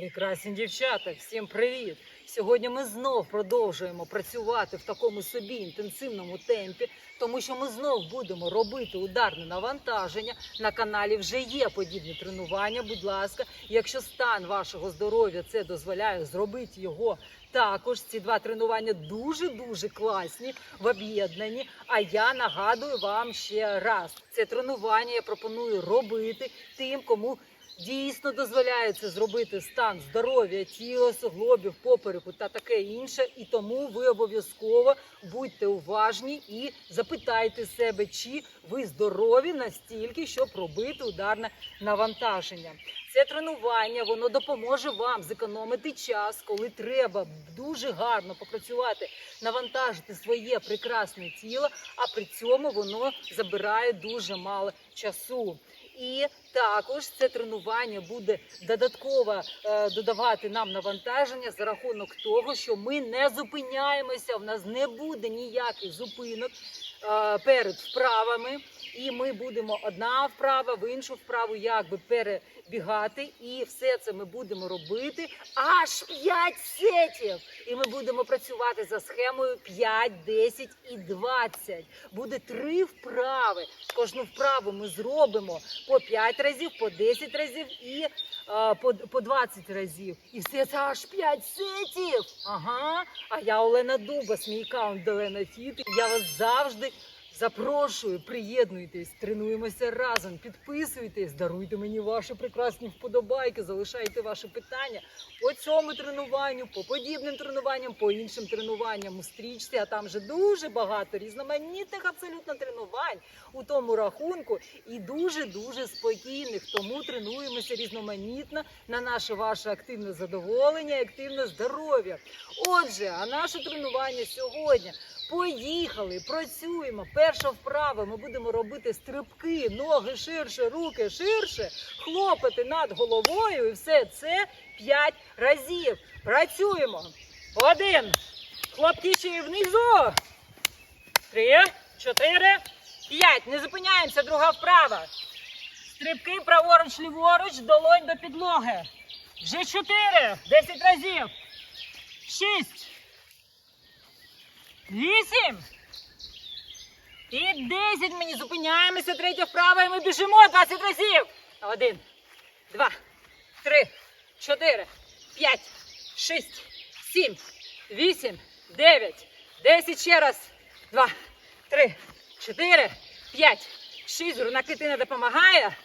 Прекрасні дівчата, всім привіт! Сьогодні ми знов продовжуємо працювати в такому собі інтенсивному темпі, тому що ми знов будемо робити ударне навантаження. На каналі вже є подібні тренування. Будь ласка, якщо стан вашого здоров'я це дозволяє, зробити його також. Ці два тренування дуже дуже класні в об'єднанні. А я нагадую вам ще раз: це тренування я пропоную робити тим, кому дійсно дозволяє це зробити стан здоров'я, тіла, суглобів, попереку та таке інше. І тому ви обов'язково будьте уважні і запитайте себе, чи ви здорові настільки, щоб робити ударне навантаження. Це тренування воно допоможе вам зекономити час, коли треба дуже гарно попрацювати, навантажити своє прекрасне тіло, а при цьому воно забирає дуже мало часу. І також це тренування буде додатково е, додавати нам навантаження за рахунок того, що ми не зупиняємося. В нас не буде ніяких зупинок е, перед вправами, і ми будемо одна вправа в іншу вправу, якби перебігати. І все це ми будемо робити аж 5 сетів. І ми будемо працювати за схемою 5, 10 і 20. Буде три вправи. Кожну вправу ми зробимо по 5 разів, по 10 разів і е, по, по 20 разів. І все це аж 5 сетів. Ага. А я Олена Дубас, мій аккаунт Олена Фіт. Я вас завжди. Запрошую, приєднуйтесь, тренуємося разом, підписуйтесь, даруйте мені ваші прекрасні вподобайки, залишайте ваші питання по цьому тренуванню, по подібним тренуванням, по іншим тренуванням у стрічці. А там вже дуже багато різноманітних абсолютно тренувань у тому рахунку і дуже дуже спокійних. Тому тренуємося різноманітно на наше ваше активне задоволення, і активне здоров'я. Отже, а наше тренування сьогодні. Поїхали, працюємо. Перша вправа. Ми будемо робити стрибки, ноги ширше, руки ширше, хлопати над головою, і все це 5 разів. Працюємо. Один. Хлопки внизу. Три, чотири, п'ять. Не зупиняємося. Друга вправа. Стрибки праворуч, ліворуч, долонь до підлоги. Вже чотири. Десять разів. Шість. Вісім. І десять. Ми не зупиняємося. Третя вправа і ми біжимо. Двадцять разів. Один, два, три, чотири, п'ять, шість, сім, вісім, дев'ять, десять. Ще раз. Два, три, чотири, п'ять, шість. Грудна клітина допомагає.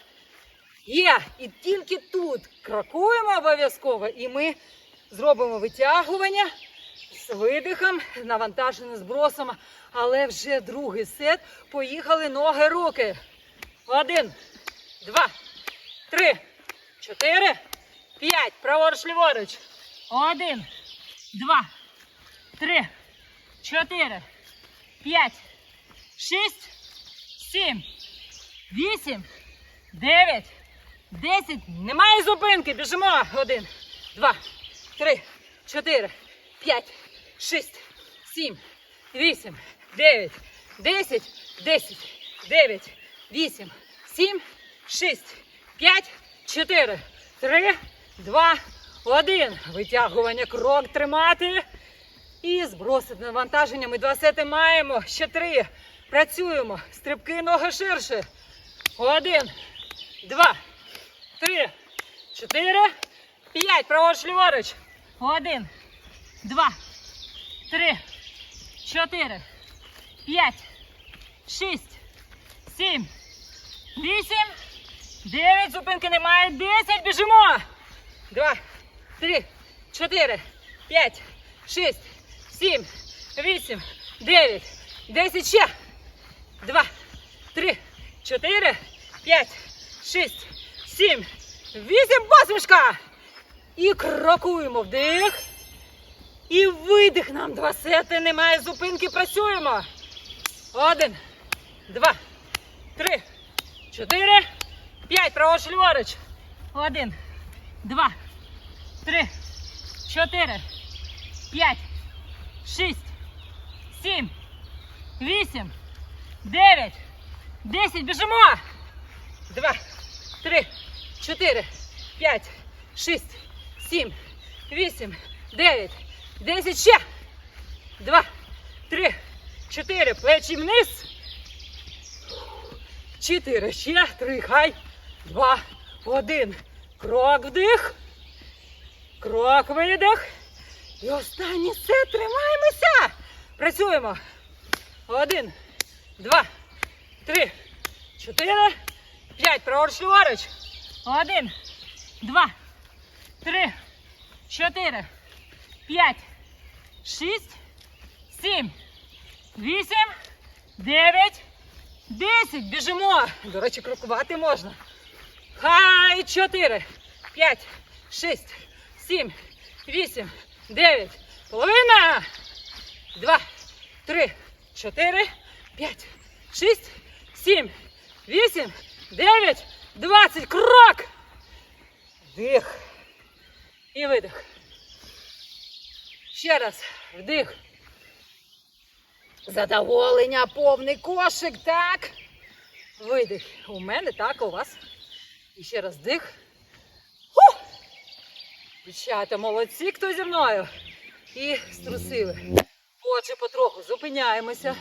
Є. І тільки тут крокуємо обов'язково. І ми зробимо витягування з видихом, навантаження збросом. Але вже другий сет. Поїхали ноги, руки. Один, два, три, чотири, п'ять. Праворуч, ліворуч. Один, два, три, чотири, п'ять, шість, сім, вісім, дев'ять, десять. Немає зупинки. Біжимо. Один, два, три, чотири, п'ять, шість, сім, вісім, дев'ять, десять, десять, дев'ять, вісім, сім, шість, п'ять, чотири, три, два, один. Витягування крок тримати. І збросити навантаження. Ми два сети маємо. Ще три. Працюємо. Стрибки ноги ширше. Один, два, три, чотири, п'ять. Праворуч, ліворуч. Один, два, три, чотири, п'ять, шість, сім, вісім, дев'ять. Зупинки немає. Десять. Біжимо. Два, три, чотири, п'ять, шість, сім, вісім, дев'ять, десять. Ще. Два, три, чотири, п'ять, шість, сім, вісім. Посмішка. І крокуємо вдих. І видих нам два сети. Немає зупинки. Працюємо. Один, два, три, чотири, п'ять. Праворуч, ліворуч. Один, два, три, чотири, п'ять, шість, сім, вісім, дев'ять, десять. Біжимо. Два, три, чотири, п'ять, шість, сім, вісім, дев'ять, десять, ще. Два, три, чотири, плечі вниз. Чотири, ще, три, хай. Два, один. Крок вдих. Крок видих. І останній все, тримаємося. Працюємо. Один, два, три, чотири, п'ять. Праворуч, ліворуч. Один, два, три, чотири, п'ять, шість, сім, вісім, дев'ять, десять. Біжимо. До речі, крокувати можна. Хай чотири, п'ять, шість, сім, вісім, дев'ять, половина. Два, три, чотири, п'ять, шість, сім, вісім, дев'ять, двадцять. Крок. Вдих. І видих. Ще раз. Вдих. Задоволення, повний кошик, так. Видих. У мене так, у вас. І ще раз вдих. Ху! Дівчата, молодці, хто зі мною. І струсили. Отже, потроху зупиняємося.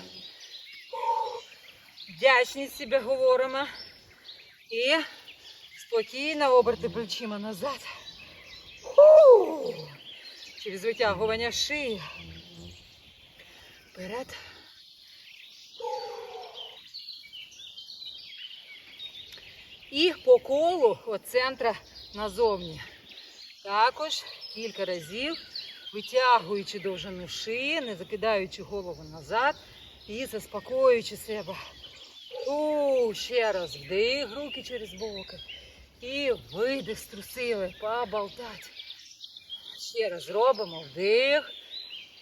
Вдячність собі говоримо. І спокійно оберти плечима назад. Ху! Через витягування шиї. Вперед. І по колу від центра назовні. Також кілька разів витягуючи довжину шиї, не закидаючи голову назад і заспокоюючи себе. У, ще раз вдих, руки через боки. І видих, струсили, поболтать. Ще раз робимо вдих.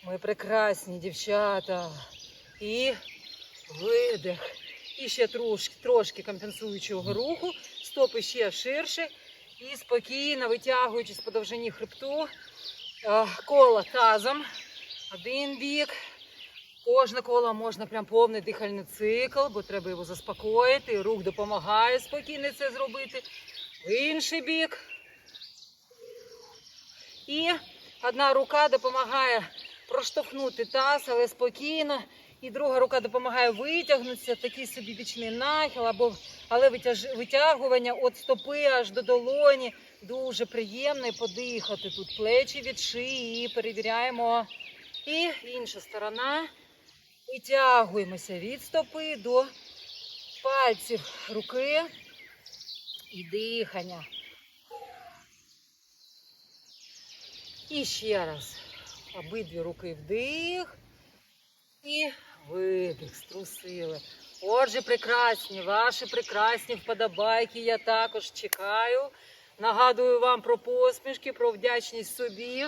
Ми прекрасні дівчата. І видих. І ще трошки, трошки компенсуючого руху. Стопи ще ширше. І спокійно витягуючись по довжині хребту. е, Коло тазом. Один бік. Кожне коло можна прям повний дихальний цикл, бо треба його заспокоїти. Рух допомагає спокійно це зробити. В інший бік. І одна рука допомагає проштовхнути таз, але спокійно. І друга рука допомагає витягнутися, такий собі бічний нахил, або, але витягування від стопи аж до долоні. Дуже приємно подихати тут. Плечі від шиї, перевіряємо. І інша сторона. Витягуємося від стопи до пальців руки і дихання. І ще раз. Обидві руки вдих і видих, струсили. Отже, прекрасні, ваші прекрасні вподобайки. Я також чекаю. Нагадую вам про посмішки, про вдячність собі.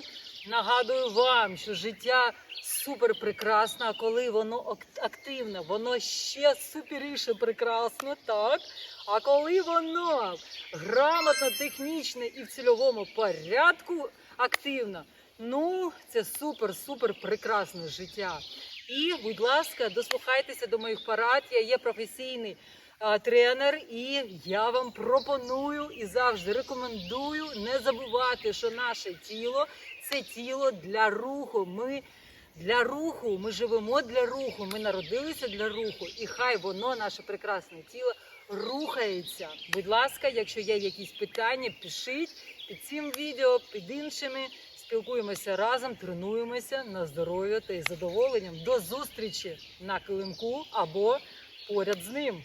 Нагадую вам, що життя супер прекрасне, а коли воно активне, воно ще суперіше прекрасне, так? А коли воно грамотно, технічне і в цільовому порядку активно, ну це супер-супер прекрасне життя. І, будь ласка, дослухайтеся до моїх порад. Я є професійний а, тренер, і я вам пропоную і завжди рекомендую не забувати, що наше тіло це тіло для руху. Ми для руху, ми живемо для руху, ми народилися для руху, і хай воно, наше прекрасне тіло, рухається. Будь ласка, якщо є якісь питання, пишіть під цим відео, під іншими. Спілкуємося разом, тренуємося на здоров'я та із задоволенням. До зустрічі на килимку або поряд з ним.